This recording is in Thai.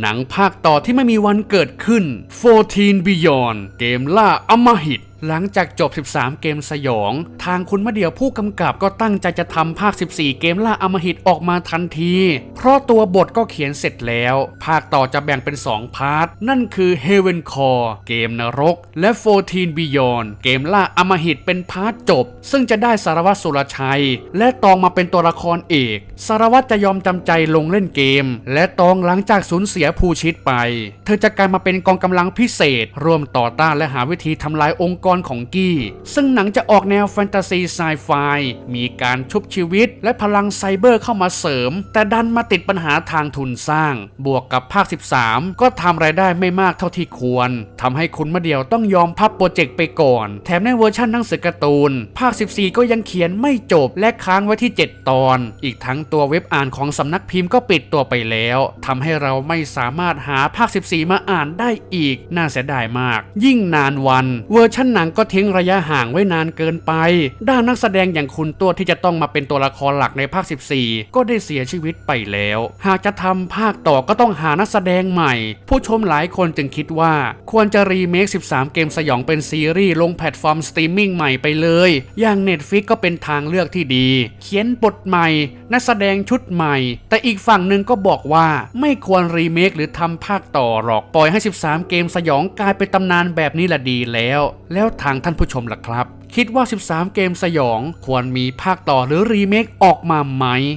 หนังภาคต่อที่ไม่มีวันเกิดขึ้น 14 Beyond เกมล่าอมหิต หลังจากจบ 13 เกมสยอง ทางคุณมะเดี่ยวผู้กำกับก็ตั้งใจจะทำภาค 14 เกมล่าอมหิตออกมาทันที เพราะตัวบทก็เขียนเสร็จแล้ว ภาคต่อจะแบ่งเป็น 2 พาร์ท นั่นคือ Heaven Core เกมนรก และ 14 Beyond เกมล่าอมหิตเป็นพาร์ทจบ ซึ่งจะได้สารวัตรสุรชัย และตองมาเป็นตัวละครเอก สารวัตรจะยอมจำใจลงเล่นเกม และตองหลังจากสูญเสียผู้ชิดไป เธอจะกลายมาเป็นกองกำลังพิเศษ ร่วมต่อต้านและหาวิธีทำลายองค์กรของกี้ ซึ่งหนังจะออกแนวแฟนตาซีไซไฟมีการชุบชีวิตและพลังไซเบอร์เข้ามาเสริม แต่ดันมาติดปัญหาทางทุนสร้าง บวกกับภาค 13 ก็ทำรายได้ไม่มากเท่าที่ควรทำให้คุณมาเดียวต้องยอมพับโปรเจกต์ไปก่อน แถมในเวอร์ชันหนังสือการ์ตูน ภาค 14 ก็ยังเขียนไม่จบและค้างไว้ที่ 7 ตอน อีกทั้งตัวเว็บอ่านของสำนักพิมพ์ก็ปิดตัวไปแล้วทำให้เราไม่สามารถหาภาค 14 มาอ่านได้อีก น่าเสียดายมาก ยิ่งนานวัน เวอร์ชันหนังก็ทิ้งระยะห่างไว้นานเกินไป ด้านนักแสดงอย่างคุณตัวที่จะต้องมาเป็นตัวละครหลักในภาค 14 ก็ได้เสียชีวิตไปแล้ว หากจะทำภาคต่อก็ต้องหานักแสดงใหม่ ผู้ชมหลายคนจึงคิดว่าควรจะรีเมค 13 เกมสยองเป็นซีรีส์ลงแพลตฟอร์มสตรีมมิ่งใหม่ไปเลย อย่าง Netflix ก็เป็นทางเลือกที่ดี เขียนบทใหม่ นักแสดงชุดใหม่ แต่อีกฝั่งหนึ่งก็บอกว่าไม่ควรรีเมคหรือทำภาคต่อหรอก ปล่อยให้ 13 เกมสยองกลายเป็นตำนานแบบนี้ละดีแล้ว แล้วทางท่านผู้ชมล่ะครับ คิดว่า 13 เกมสยองควรมีภาคต่อหรือรีเมคออกมาไหม